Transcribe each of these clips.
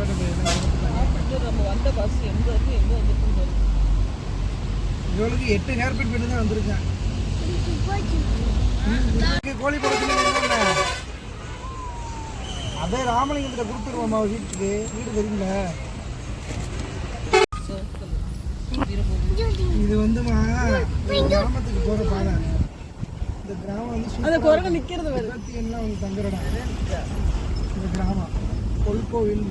நம்ம வந்த பஸ் எங்க இவளுக்கு எட்டு ஹேர் பிட் தான் வந்திருக்கேன். கோழி படத்துல அதே ராமலிங்கத்துல கொடுத்துருவோம்மா வீட்டுக்கு. வீடு தெரியுங்களா இது வந்துமா? கிராமத்துக்கு போற பாதை இந்த கிராமம் வந்து அந்த குரங்கு வருது இருபத்தி எல்லாம் வந்து தங்குற இடம் இந்த கிராமம். கொல்கோவில்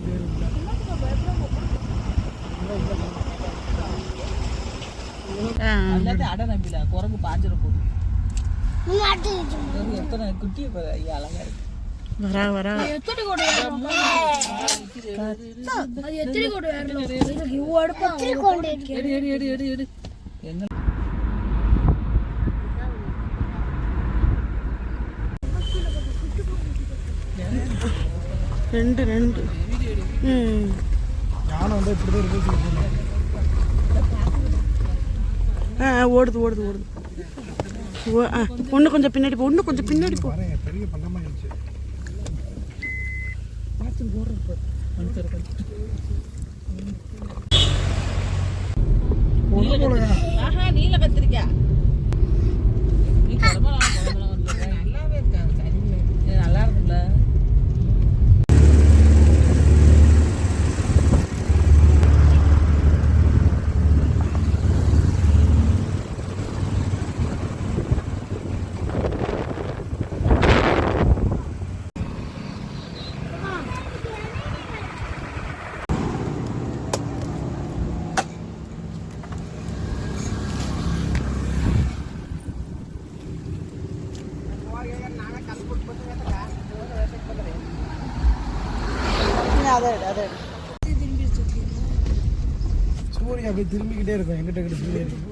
அடை நம்பில குரங்கு பாஞ்சிட போகுது. எத்தனை குட்டியை அழகா இருக்கு. வரா வரா. எத்தனை கோடி? அது எத்தனை கோடி ஏறணும்? இதுக்கு இவ்வளவு அடுப்பா அவங்க எடு எடு எடு எடு. ரெண்டு ரெண்டு. ம். யானை வந்து இப்படி தான் இருக்கு. ஆ ஓடுது ஓடுது ஓடுது. ஓ ஆ ஒன்று கொஞ்சம் பின்னாடி போ இன்னும் கொஞ்சம் பின்னாடி போ. பெரிய பள்ளமாயிடுச்சு பார்த்து போடுறோம் அதை அதை சூரியன் அப்படியே திரும்பிக்கிட்டே இருக்கும். எங்கிட்ட கிட்ட இருக்கும்